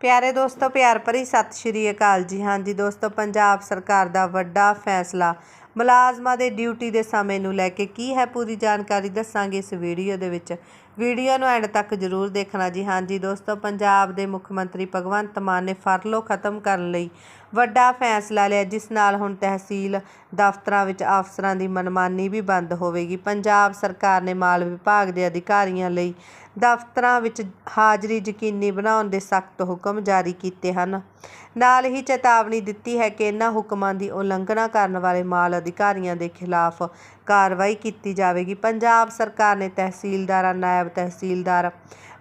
ਪਿਆਰੇ ਦੋਸਤੋ, ਪਿਆਰ ਭਰੀ ਸਤਿ ਸ਼੍ਰੀ ਅਕਾਲ ਜੀ। ਹਾਂਜੀ ਦੋਸਤੋ, ਪੰਜਾਬ ਸਰਕਾਰ ਦਾ ਵੱਡਾ ਫੈਸਲਾ। ਮੁਲਾਜ਼ਮਾਂ ਦੇ ਡਿਊਟੀ ਦੇ ਸਮੇਂ ਨੂੰ ਲੈ ਕੇ ਕੀ ਹੈ ਪੂਰੀ ਜਾਣਕਾਰੀ ਦੱਸਾਂਗੇ ਇਸ ਵੀਡੀਓ ਦੇ ਵਿੱਚ। ਵੀਡੀਓ ਨੂੰ ਐਂਡ ਤੱਕ ਜ਼ਰੂਰ ਦੇਖਣਾ ਜੀ। ਹਾਂਜੀ ਦੋਸਤੋ, ਪੰਜਾਬ ਦੇ ਮੁੱਖ ਮੰਤਰੀ ਭਗਵੰਤ ਮਾਨ ਨੇ ਫਰਲੋ ਖਤਮ ਕਰਨ ਲਈ ਵੱਡਾ ਫੈਸਲਾ ਲਿਆ, ਜਿਸ ਨਾਲ ਹੁਣ ਤਹਿਸੀਲ ਦਫ਼ਤਰਾਂ ਵਿੱਚ ਅਫਸਰਾਂ ਦੀ ਮਨਮਾਨੀ ਵੀ ਬੰਦ ਹੋਵੇਗੀ। ਪੰਜਾਬ ਸਰਕਾਰ ਨੇ ਮਾਲ ਵਿਭਾਗ ਦੇ ਅਧਿਕਾਰੀਆਂ ਲਈ ਦਫ਼ਤਰਾਂ ਵਿੱਚ ਹਾਜ਼ਰੀ ਯਕੀਨੀ ਬਣਾਉਣ ਦੇ ਸਖਤ ਹੁਕਮ ਜਾਰੀ ਕੀਤੇ ਹਨ। ਨਾਲ ਹੀ ਚੇਤਾਵਨੀ ਦਿੱਤੀ ਹੈ ਕਿ ਇਹਨਾਂ ਹੁਕਮਾਂ ਦੀ ਉਲੰਘਣਾ ਕਰਨ ਵਾਲੇ ਮਾਲ ਅਧਿਕਾਰੀਆਂ ਦੇ ਖਿਲਾਫ ਕਾਰਵਾਈ ਕੀਤੀ ਜਾਵੇਗੀ। ਪੰਜਾਬ ਸਰਕਾਰ ਨੇ ਤਹਿਸੀਲਦਾਰਾਂ ਨਾਇਬ ਤਹਿਸੀਲਦਾਰ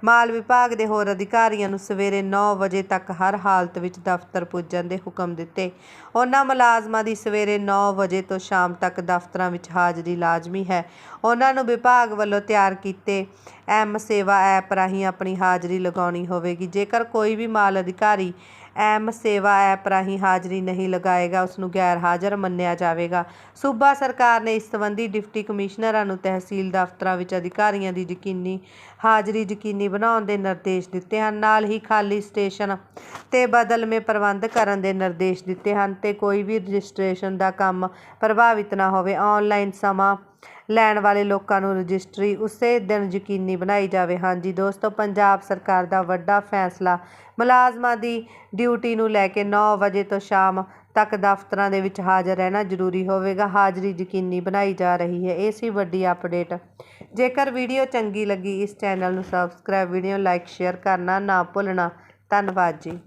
ਮਾਲ ਵਿਭਾਗ ਦੇ ਹੋਰ ਅਧਿਕਾਰੀਆਂ ਨੂੰ ਸਵੇਰੇ 9 ਵਜੇ ਤੱਕ ਹਰ ਹਾਲਤ ਵਿੱਚ ਦਫ਼ਤਰ ਪੁੱਜਣ ਦੇ ਹੁਕਮ ਦਿੱਤੇ। ਉਹਨਾਂ ਮੁਲਾਜ਼ਮਾਂ ਦੀ ਸਵੇਰੇ 9 ਵਜੇ ਤੋਂ ਸ਼ਾਮ ਤੱਕ ਦਫ਼ਤਰਾਂ ਵਿੱਚ ਹਾਜ਼ਰੀ ਲਾਜ਼ਮੀ ਹੈ। ਉਹਨਾਂ ਨੂੰ ਵਿਭਾਗ ਵੱਲੋਂ ਤਿਆਰ ਕੀਤੇ ਐਮ ਸੇਵਾ ਐਪ ਰਾਹੀਂ ਆਪਣੀ ਹਾਜ਼ਰੀ ਲਗਾਉਣੀ ਹੋਵੇਗੀ। ਜੇਕਰ ਕੋਈ ਵੀ ਮਾਲ ਅਧਿਕਾਰੀ ਐਮ ਸੇਵਾ ਐਪ ਰਾਹੀਂ ਹਾਜ਼ਰੀ ਨਹੀਂ ਲਗਾਏਗਾ ਉਸ ਨੂੰ ਗੈਰ ਹਾਜ਼ਰ ਮੰਨਿਆ ਜਾਵੇਗਾ। ਸੂਬਾ ਸਰਕਾਰ ਨੇ ਇਸ ਸੰਬੰਧੀ ਡਿਪਟੀ ਕਮਿਸ਼ਨਰਾਂ ਨੂੰ ਤਹਿਸੀਲ ਦਫ਼ਤਰਾਂ ਵਿੱਚ ਅਧਿਕਾਰੀਆਂ ਦੀ ਯਕੀਨੀ, ਹਾਜ਼ਰੀ ਯਕੀਨੀ ਬਣਾਉਣ ਦੇ ਨਿਰਦੇਸ਼ ਦਿੱਤੇ ਹਨ। ਨਾਲ ਹੀ ਖਾਲੀ ਸਟੇਸ਼ਨ ਤੇ ਬਦਲਵੇਂ ਪ੍ਰਬੰਧ ਕਰਨ ਦੇ ਨਿਰਦੇਸ਼ ਦਿੱਤੇ ਹਨ ਤੇ ਕੋਈ ਵੀ ਰਜਿਸਟ੍ਰੇਸ਼ਨ ਦਾ ਕੰਮ ਪ੍ਰਭਾਵਿਤ ਨਾ ਹੋਵੇ ਆਨਲਾਈਨ ਸਮਾਂ ਲੈਣ ਵਾਲੇ ਲੋਕਾਂ ਨੂੰ ਰਜਿਸਟਰੀ ਉਸੇ ਦਿਨ ਯਕੀਨੀ ਬਣਾਈ ਜਾਵੇ। ਹਾਂਜੀ ਦੋਸਤੋ, ਪੰਜਾਬ ਸਰਕਾਰ ਦਾ ਵੱਡਾ ਫੈਸਲਾ ਮੁਲਾਜ਼ਮਾਂ ਦੀ ਡਿਊਟੀ ਨੂੰ ਲੈ ਕੇ 9 ਵਜੇ ਤੋਂ ਸ਼ਾਮ ਤੱਕ ਦਫ਼ਤਰਾਂ ਦੇ ਵਿੱਚ ਹਾਜ਼ਰ ਰਹਿਣਾ ਜ਼ਰੂਰੀ ਹੋਵੇਗਾ। ਹਾਜ਼ਰੀ ਯਕੀਨੀ ਬਣਾਈ ਜਾ ਰਹੀ ਹੈ। ਇਹ ਸੀ ਵੱਡੀ ਅਪਡੇਟ। ਜੇਕਰ ਵੀਡੀਓ ਚੰਗੀ ਲੱਗੀ, ਇਸ ਚੈਨਲ ਨੂੰ ਸਬਸਕ੍ਰਾਈਬ, ਵੀਡੀਓ ਲਾਈਕ, ਸ਼ੇਅਰ ਕਰਨਾ ਨਾ ਭੁੱਲਣਾ। ਧੰਨਵਾਦ ਜੀ।